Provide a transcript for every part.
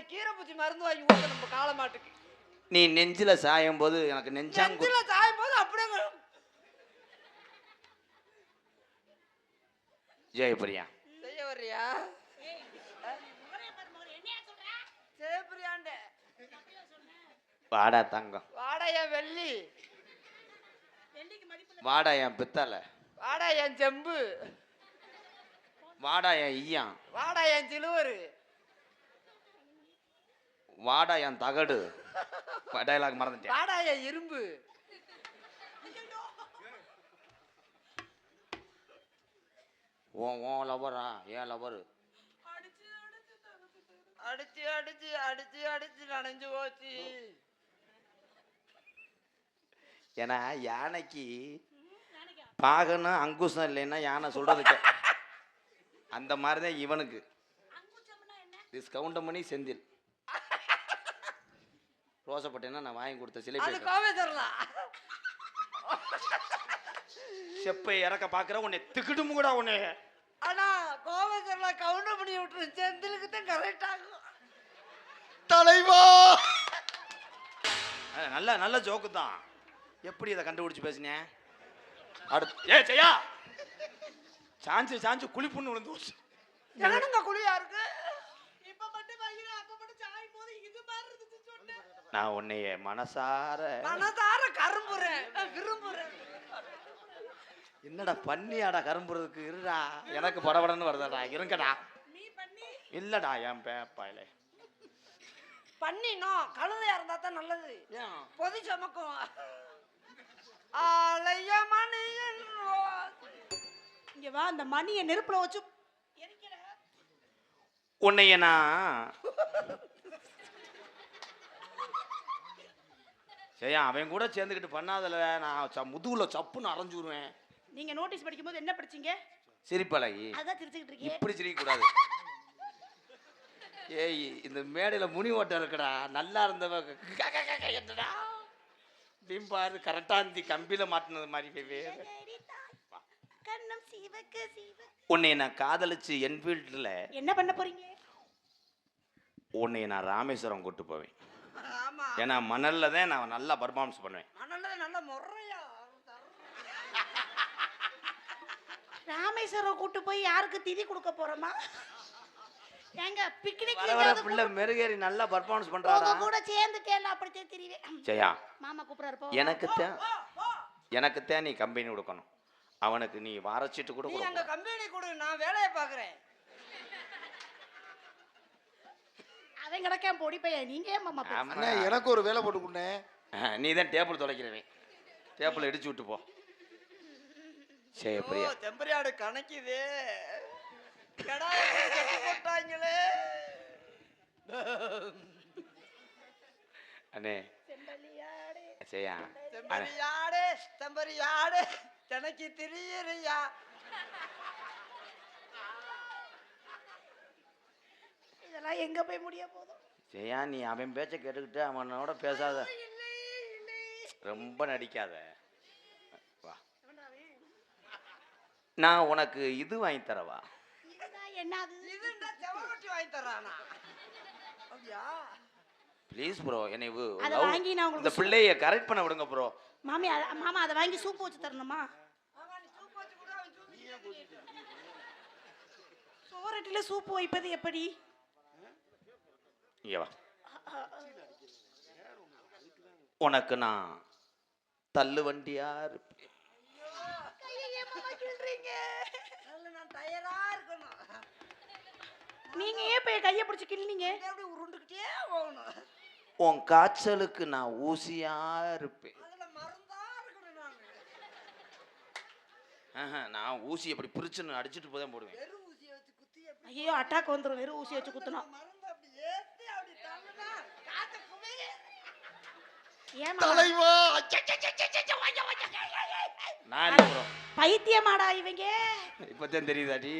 நாளைக்கு கீரை பூச்சி மருந்து வாங்கி கொடுக்க நம்ம காளை மாட்டுக்கு நீ நெஞ்சில சாயும் போது எனக்கு நெஞ்சாங்கு நெஞ்சில சாயும் போது அப்படியே. ஜெயபிரியா செய்ய வர்றியா வாடா தங்கம். வாடா என் வெள்ளி. வாடா என் பித்தளை. வாடா என் செம்பு. வாடா என் ஈயான் வாடா என் சிலுவரு. வாடா என் தகடு. டைலாக் மறந்துட்டேன். வாடா என் இரும்பு. உன் உன் லவரா ஏன் லவரு அடிச்சு அடிச்சு அடிச்சு அடிச்சு நனைஞ்சு போச்சு. ஏன்னா யானைக்கு பாகனும் அங்குசம் இல்லைன்னா யானை சொல்றதுக்கு. அந்த மாதிரி தான் இவனுக்கு டிஸ்கவுண்ட் பண்ணி செந்தில். ரோசப்பட்டேன்னா நான் வாங்கி கொடுத்த சிலை அது கோவை தரலாம் செப்பை இறக்க பார்க்குற உன்னை திக்கிட்டும் கூட உன்னை. ஆனா கோவை தரலாம் கவுண்டர் பண்ணி விட்டுரு. செந்திலுக்கு தான் கரெக்ட் ஆகும். தலைவா! நல்ல நல்ல ஜோக்கு தான். எப்படி இதை கண்டுபிடிச்சு பேசினேன் அடுத்து ஏ செய்யா சாஞ்சு சாஞ்சு குளிப்புன்னு விழுந்து என்னங்க குழியா இருக்கு இப்ப மட்டும் வைக்கிறேன் அப்ப மட்டும் சாயும் போது இது மாதிரி இருந்துச்சு சொன்னேன் நான் உன்னைய மனசார மனதார கரும்புறேன். விரும்புறேன். என்னடா பண்ணியாடா கரும்புறதுக்கு? இருடா. எனக்கு படபடன்னு வருதாடா. இருங்கடா. நீ பண்ணி. இல்லடா என் பேப்பாயில. பண்ணினோம். கழுதையா இருந்தா தான் நல்லது. பொதி சமக்கும். ஆலய மணியன் இங்க வா அந்த மணியை நெருப்புல வச்சு உன்னைய நான் சரியா அவன் கூட சேர்ந்துக்கிட்டு பண்ணாதல நான் முதுகுல சப்புன்னு அரைஞ்சுருவேன் நீங்க நோட்டீஸ் படிக்கும்போது என்ன படிச்சீங்க? சிரிப்பழகி. அதான் சிரிச்சுக்கிட்டு இருக்கீங்க. இப்படி சிரிக்க கூடாது ஏய் இந்த மேடையில முனி ஓட்டம் இருக்குடா. நல்லா இருந்தவ என்னடா? பிம்பாரு கரெக்டாந்தி கம்பியில மாட்டினது மாதிரி உன்னை நான் காதலிச்சு என் வீட்டில் என்ன பண்ண போறீங்க? உன்னை நான் ராமேஸ்வரம் கூட்டு போவேன். ஏன்னா மணல்ல தான் நான் நல்லா பர்ஃபார்மன்ஸ் பண்ணுவேன். மணல்ல நல்ல முறையா ராமேஸ்வரம் கூட்டு போய் யாருக்கு திதி கொடுக்க போறோமா? ஏங்க பிக்னிக் வர வர பிள்ளை மெருகேறி நல்லா பர்ஃபார்மன்ஸ் பண்றாடா? கூட சேர்ந்து கேள்வி அப்படித்தே திரிவேன். ஜெயா மாமா கூப்பிடுறாரு போ. எனக்குத்தான் எனக்குத்தான் நீ கம்பெனி கொடுக்கணும். அவனுக்கு நீ வாரச்சிட்டு கூட. அங்க கம்பெனி கொடு நான் வேலையை பாக்குறேன் அவன் கிடக்க பொடி பையன் நீங்க ஏன் மாமா பேசுறீங்க? அண்ணா எனக்கு ஒரு வேலை போட்டு கொடுண்ணே. நீ தான் டேபிள் துடைக்கிறவன் டேபிள் இடிச்சு விட்டு போ. சரி ஓ பிரியா. செம்பரியாடு கணக்குது. கடாயை கட்டி போட்டாங்களே. அண்ணே. செம்பலியாடே. சரியா. அண்ணே செம்பரியாடு செம்பரியாடு. எனக்கு திரியறியா? இதெல்லாம் எங்க போய் முடிய போதும்? சரியா நீ அவன் பேச்ச கேட்டுக்கிட்டு அவனோட பேசாத. ரொம்ப நடிக்காத. வா. நான் உனக்கு இது வாங்கி தரவா? ப்ளீஸ் ப்ரோ என்னை வாங்கி நான் உங்களுக்கு இந்த பிள்ளைய கரெக்ட் பண்ண விடுங்க ப்ரோ மாமி மாமா அதை வாங்கி சூப்பு வச்சு தரணுமா? ஆமா நீ சூப் வச்சு கூட அவன் சூப் சோரட்டில சூப்பு வைப்பது எப்படி? இங்க வா. உனக்கு நான் தள்ளு வண்டியா இருப்பேன். நீங்க ஏன் போய் கையை பிடிச்சி அப்படி உருண்டுக்கிட்டே போகணும் உன் காய்ச்சலுக்கு நான் ஊசியா இருப்பேன். நான் ஊசி அப்படி பிரிச்சுன்னு அடிச்சுட்டு போதான் போடுவேன். ஐயோ அட்டாக் வந்துரும். வெறும் ஊசி வச்சு குத்துனா. தலைவா! நான் பைத்தியமாடா இவங்க. இப்போதான் தெரியுதாடி?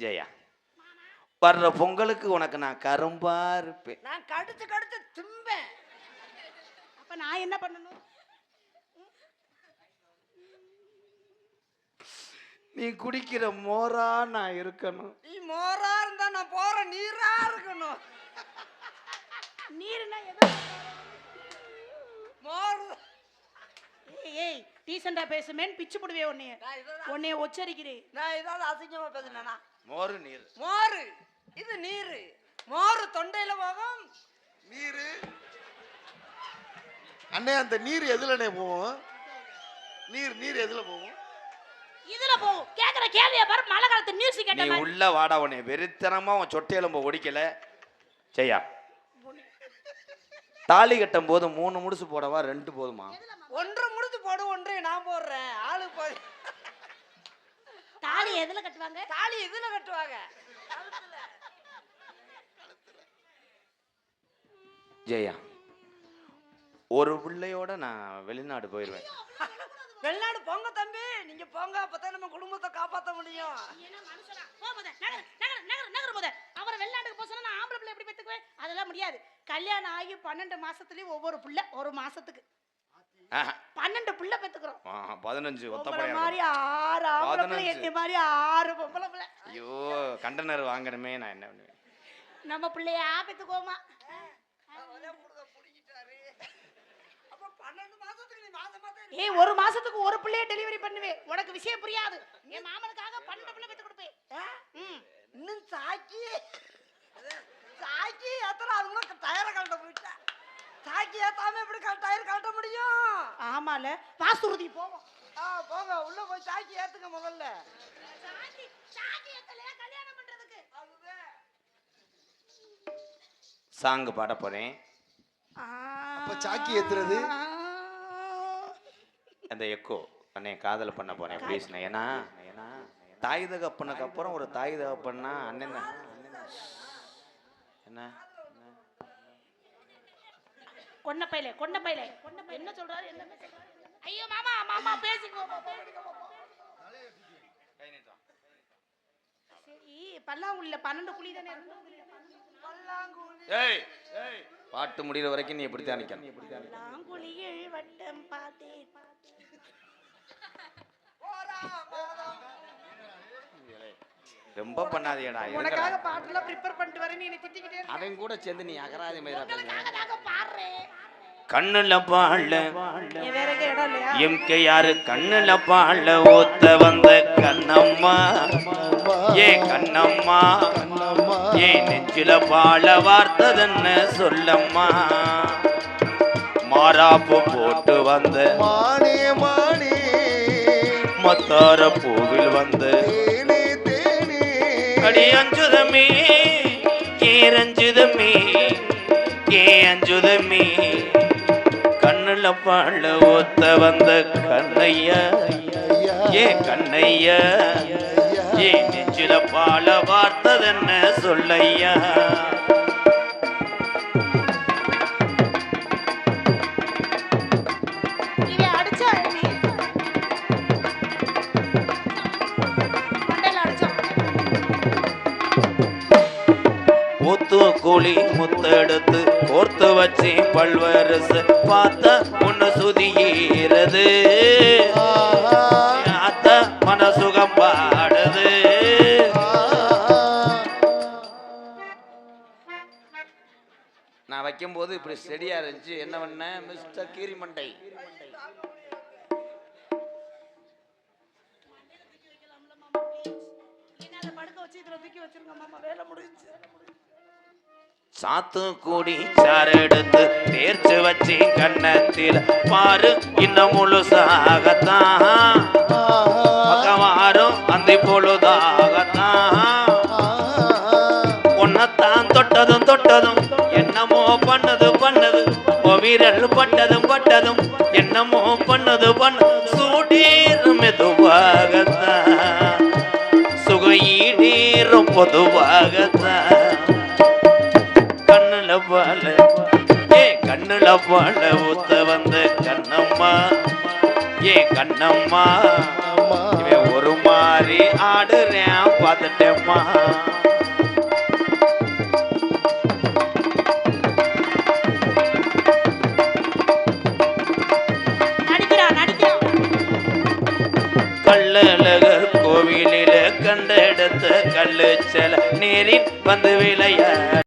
ஜெயா வர்ற பொங்கலுக்கு உனக்கு நான் கரும்பா இருப்பேன். நான் கடிச்சு கடிச்சு திம்பேன். அப்ப நான் என்ன பண்ணணும்? நீ குடிக்கிற மோரா நான் இருக்கணும். நீ மோரா இருந்தா நான் போற நீரா இருக்கணும். நீருன்னா எது மோர் ஏய் ஏய் டீசெண்டா பேசுமேன் பிச்சு புடுவே உன்னைய. நான் இதான் உன்னைய உச்சரிக்கிறேன். நான் ஏதாவது அசிங்கமா பேசுனேனா? மோரு நீர். மோரு. இது நீரு. மோரு தொண்டையில போகும். நீரு. அண்ணே அந்த நீர் எதுலண்ணே போகும் நீர் நீர் எதுல போகும் இதுல போகும். கேக்குற கேள்விய பாரு மழை காலத்து கேட்ட நீ மாதிரி. உள்ள வாடா உன்னை வெறித்தனமா உன் சொட்டை எலும்ப ஒடிக்கல. செய்யா. தாலி கட்டும் போது மூணு முடிச்சு போடவா ரெண்டு போதுமா? ஒன்று முடிச்சு போடு ஒன்று நான் போடுறேன். ஆளு போய் தாலி எதுல கட்டுவாங்க? தாலி இதுல கட்டுவாங்க. ஜெயா ஒரு பிள்ளையோட நான் வெளிநாடு போயிடுவேன் வெளிநாடு போங்க தம்பி. நீங்க போங்க அப்பதான் நம்ம குடும்பத்தை காப்பாத்த முடியும். என்ன மனுஷனா. போ முத நகரு நகரு நகரு நகரு முத அவரை வெளிநாட்டுக்கு போக சொன்னா நான் ஆம்பளை பிள்ளை எப்படி பெத்துக்குவேன் அதெல்லாம் முடியாது. கல்யாணம் ஆகி பன்னெண்டு மாசத்துலயும் ஒவ்வொரு பிள்ளை ஒரு மாசத்துக்கு. பன்னெண்டு பிள்ளை பெத்துக்கிறோம் பதினஞ்சு மாதிரி ஆறு ஆம்பளை பிள்ளை. என்னை மாதிரி ஆறு பொம்பளை பிள்ளை. ஐயோ கண்டனர் வாங்கணுமே நான் என்ன பண்ணுவேன்? நம்ம பிள்ளையா பெத்துக்கோமா ஏய் ஒரு மாசத்துக்கு ஒரு பிள்ளைய டெலிவரி பண்ணுவேன் உனக்கு விஷயம் புரியாது. என் மாமனுக்காக பன்னெண்டு பிள்ளை பெத்து கொடுப்பேன் ம். இன்னும் சாக்கி. சாக்கி ஏத்தல அதுங்களும் டயரை கழட்ட போயிட்டேன். சாக்கி ஏத்தாம எப்படி டயர் கழட்ட முடியும்? ஆமால. வாசுருதி போவோம். ஆ போங்க. உள்ள போய் சாக்கி ஏத்துங்க முதல்ல. சாக்கி சாக்கி எத்தலையா கல்யாணம் பண்றதுக்கு? சாங்கு பாட போறேன். அப்ப சாக்கி ஏத்துறது? அந்த எக்கோ அண்ணே காதல் பண்ண போறேன் ப்ளீஸ் ஏன்னா ஏன்னா தாய் தகப்பனுக்கு அப்புறம் ஒரு தாய் தகப்பன்னா அண்ணன். என்ன? கொன்ன பையலே கொன்ன பையலே. என்ன சொல்றாரு என்ன ஐயோ மாமா மாமா பேசிக்கோ. சரி பல்லாங்குழில பன்னெண்டு குழி தானே ஏய் ஏய். பாட்டு முடிகிற வரைக்கும் நீ இப்படி தான் நிற்கணும் ரொம்ப பண்ணாதீடா உனக்காக பாட்டுலாம் ப்ரிப்பேர் பண்ணிட்டு வரேன் நீ திட்டிக்கிட்டே இருக்க. அவன் கூட சேர்ந்து நீ அகராதி பாடுறேன். கண்ணுல எம்கே யாரு கண்ணுல பாழ ஊத்த வந்த கண்ணம்மா. ஏ கண்ணம்மா. கண்ணம்மா. ஏ நெஞ்சில பாழ வார்த்ததுன்னு சொல்லம்மா? மாறாப்பு போட்டு வந்த மானே மானே. மத்தார பூவில் வந்த அடி அஞ்சுதமே ஏ ரஞ்சுதமே ஏ அஞ்சுதமே. கண்ணுல பாழ ஊத்த வந்த கண்ணையா? ஏ கண்ணையா? ஏ நெஞ்சில பால வார்த்ததென்ன சொல்லையா? கூலி முத்தெடுத்து கோர்த்து வச்சு பல்வரசு பார்த்தா ஒன்னு சுதியீரது நான் வைக்கும்போது இப்படி செடியா இருந்துச்சு. என்ன பண்ண மிஸ்டர் கீரிமண்டை. என்ன அதை படுக்க வச்சு இதுல தூக்கி வச்சிருங்க மாமா வேலை முடிஞ்சுச்சு சாத்து கூடி சாறு எடுத்து தேர்ச்சி வச்சு கண்ணத்தில் பாரு இன்னும் முழுசாகத்தான். விரல் பட்டதும் பட்டதும் என்னமோ பண்ணது பண்ண சூடீரும் மெதுவாகத்தான். சுகையீடீரும் பொதுவாகத்தான். கண்ணுல பால ஏ கண்ணுல பால ஊத்த வந்த கண்ணம்மா. ஏ கண்ணம்மா ஒரு மாதிரி ஆடுறேன் பார்த்துட்டேம்மா. கண்டு எடுத்த செல நீரில் வந்து விளையாட.